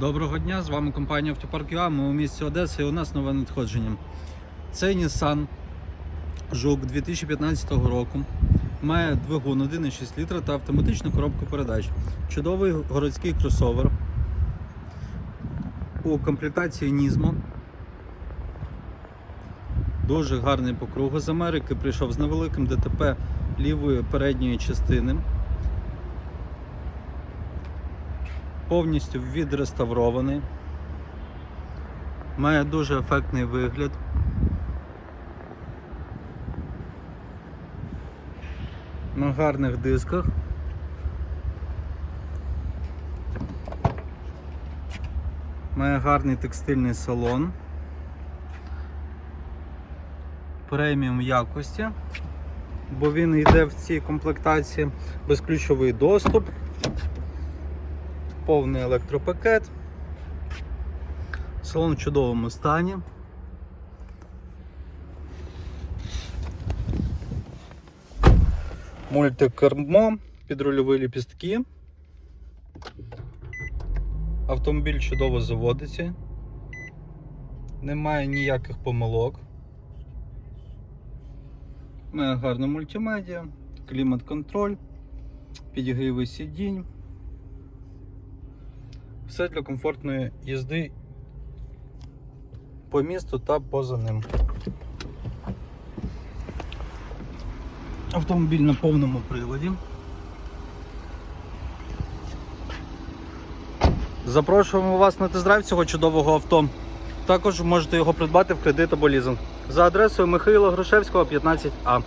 Доброго дня, з вами компанія Автопарк. Ми у місті Одеса і у нас нове надходження. Це Nissan Жук 2015 року. Має двигун 1,6 літра та автоматичну коробку передач. Чудовий городський кросовер. У комплектації Нізмо. Дуже гарний по кругу з Америки. Прийшов з невеликим ДТП лівої передньої частини. Повністю відреставрований. Має дуже ефектний вигляд. На гарних дисках. Має гарний текстильний салон. Преміум якості, бо він йде в цій комплектації безключовий доступ повний електропакет. Салон в чудовому стані. Мультикермо, підрульові ліпістки. Автомобіль чудово заводиться. Немає ніяких помилок. Має гарну мультимедіа, клімат-контроль, підігріви сидінь. Все для комфортної їзди по місту та поза ним. Автомобіль на повному приводі. Запрошуємо вас на тест-драйв цього чудового авто. Також можете його придбати в кредит або лізинг. За адресою Михайла Грушевського, 15А.